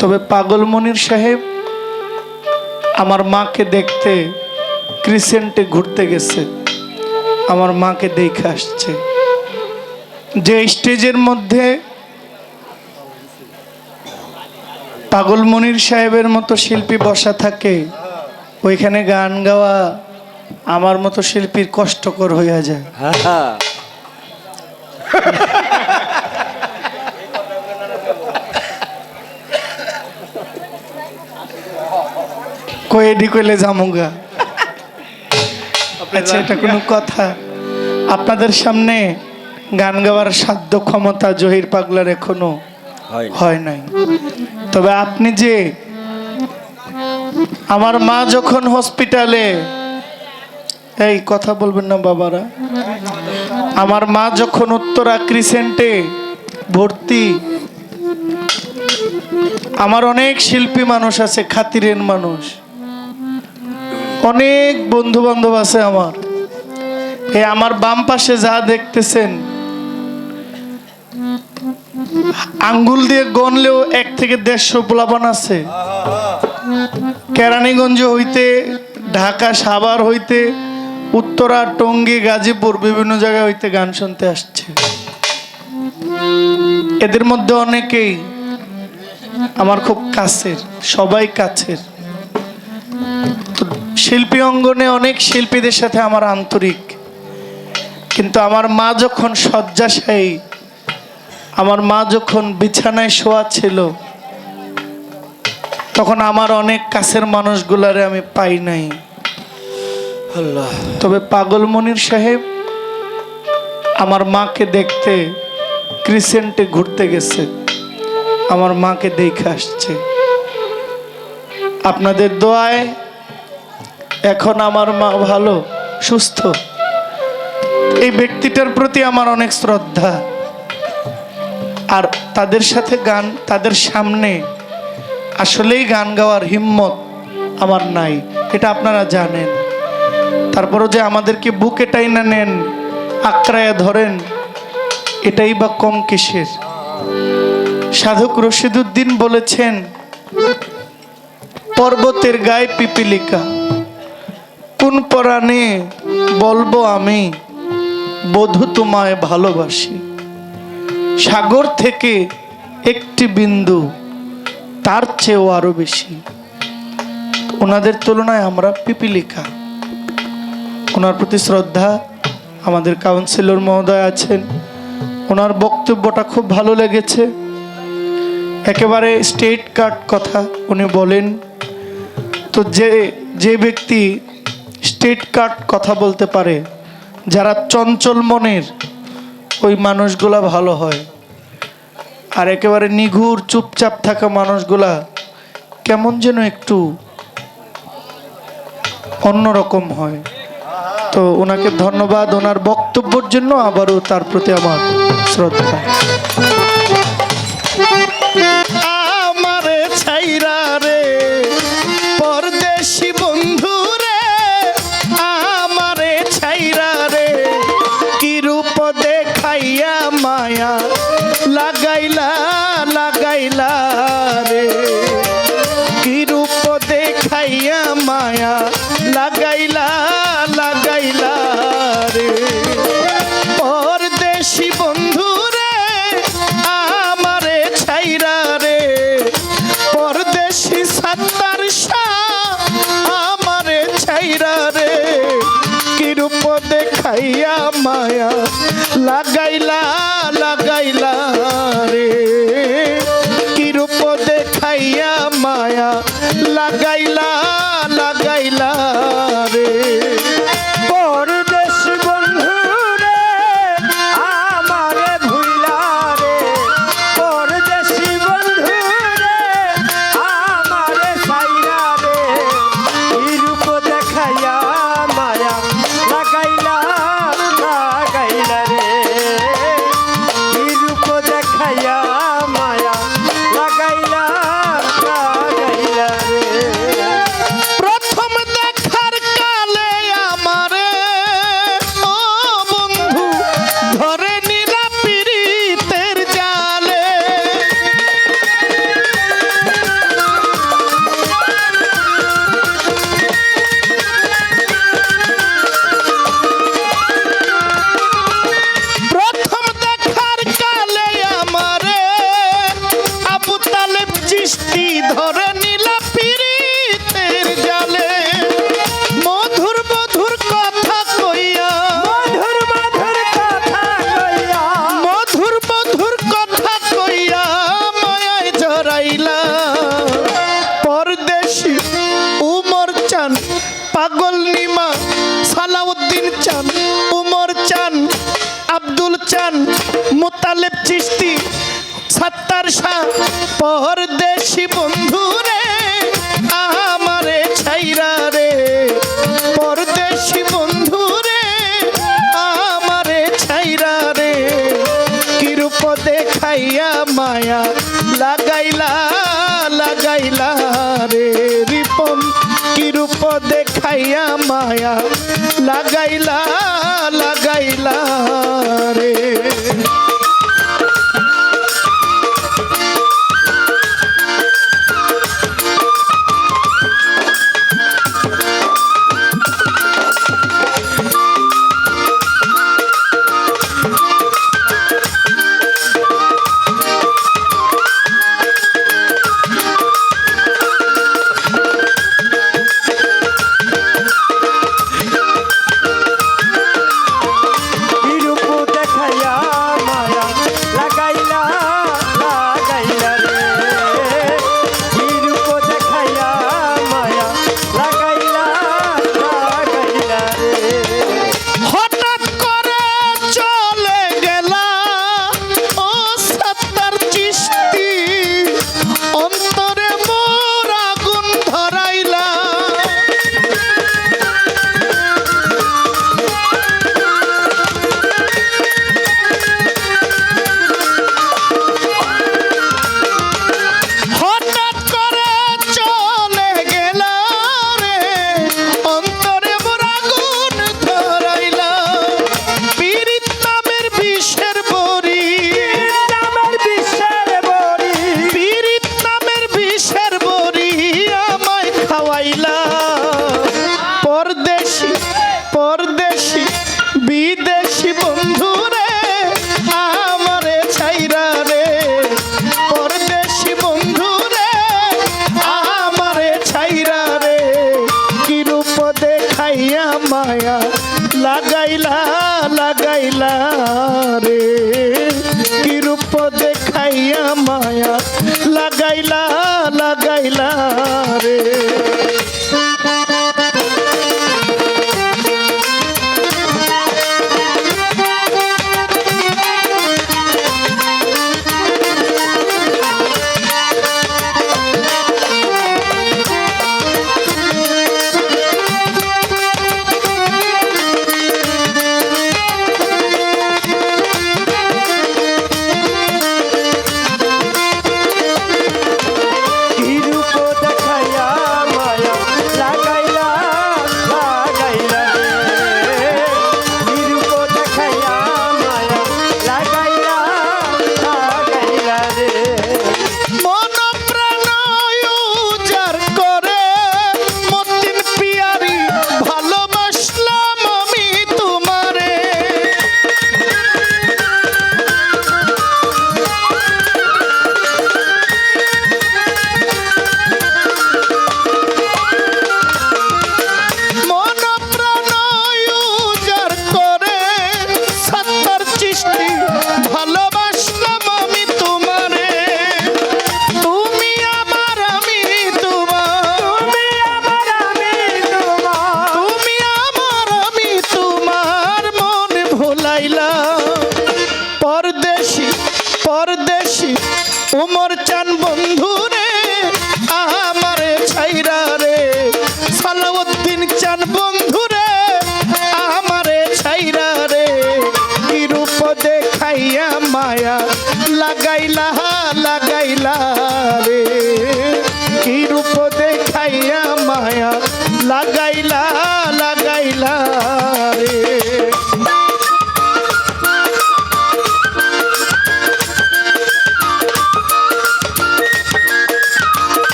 তবে পাগল মনির সাহেব আমার মাকে দেখতে ক্রিসেন্টে ঘুরতে গেছে। আমার মাকে দেখে আসছে। যে স্টেজের মধ্যে পাগল মনির সাহেবের মতো শিল্পী বসা থাকে ওইখানে গান গাওয়া আমার মতো শিল্পীর কষ্টকর হইয়া যায়। কয়েডি কইলে জামুগা আচ্ছা এটা কোনো কথা। আপনাদের সামনে গান গাওয়ার সাধ্য ক্ষমতা জহির পাগলার এখনও হয়। নাই। তবে আপনি যে আমার মা যখন হসপিটালে এই কথা বলবেন না বাবারা। আমার মা যখন উত্তরা ক্রিসেন্টে ভর্তি আমার অনেক শিল্পী মানুষ আছে খাতিরের মানুষ। অনেক বন্ধু বান্ধব আছে আমার। এ আমার বাম পাশে যা দেখতেছেন, আঙ্গুল দিয়ে গনলেও এক থেকে দেড়শো পোলাপান আছে। কেরানীগঞ্জ হইতে, ঢাকা, সাভার হইতে, উত্তরা, টঙ্গী, গাজীপুর বিভিন্ন জায়গায় হইতে গান শুনতে আসছে। এদের মধ্যে অনেকেই আমার খুব কাছের, সবাই কাছের। শিল্পী অঙ্গনে অনেক শিল্পীদের সাথে আমার আন্তরিক। কিন্তু আমার মা যখন শয্যাশায়ী আমার মা যখন বিছানায় শোয়া ছিল তখন আমার অনেক কাছের মানুষগুলারে আমি পাই নাই। আল্লাহ। তবে পাগল মনির সাহেব আমার মাকে দেখতে ক্রিসেন্টে ঘুরতে গেছে। আমার মাকে দেখে আসছে। আপনাদের দোয়ায় এখন আমার মা ভালো, সুস্থ। এই ব্যক্তিটার প্রতি আমার অনেক শ্রদ্ধা। আর তাদের সাথে গান, তাদের সামনে আসলেই গান গাওয়ার হিম্মত আমার নাই, এটা আপনারা জানেন। তারপরও যে আমাদেরকে বুকে টাইনা নেন আক্রায়া ধরেন, এটাই বা কম কিসের? সাধক রশিদুদ্দিন বলেছেন, পর্বতের গায়ে পিপিলিকা। কোন পরাণে বলব আমি? বধু তোমায় ভালোবাসি। সাগর থেকে একটি বিন্দু, তার চেয়েও আরও বেশি। ওনাদের তুলনায় আমরা পিপিলিকা। ওনার প্রতি শ্রদ্ধা, আমাদের কাউন্সিলর মহোদয় আছেন। ওনার বক্তব্যটা খুব ভালো লেগেছে। একেবারে স্টেট কার্ড কথা উনি বলেন। তো যে যে ব্যক্তি স্টেট কার্ড কথা বলতে পারে, যারা চঞ্চল মনের, ওই মানুষগুলা ভালো হয়। আর একেবারে নিঘুর, চুপচাপ থাকা মানুষগুলা কেমন যেন একটু অন্যরকম হয়। তো ওনাকে ধন্যবাদ, ওনার বক্তব্যের জন্য আবারও তার প্রতি আমার শ্রদ্ধা। দেখাইয়া মায়া লাগাইলা চান, পাগল নিমা, সালাউদ্দিন চান, উমর চান, আব্দুল চান, মোতালেব চিস্তি সাত্তার শাহ পরদেশি বন্ধু রে আমারে ছাইরা রে পরদেশি বন্ধু রে আমারে ছাইরা রে কিরূপ দেখাইয়া মায়া লাগাইলা লাগাইলা রে রিপম কি রূপ দেখাইয়া মায়া? লাগাইলা লাগাইলা রে। মায়া লাগাইলা লাগাইলা রে।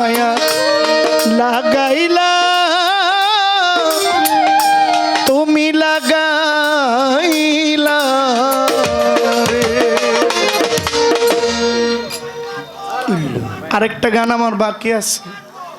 মায়া লাগাইলা। তুমি লাগাইলা আরেকটা গান আমার বাকি আছে।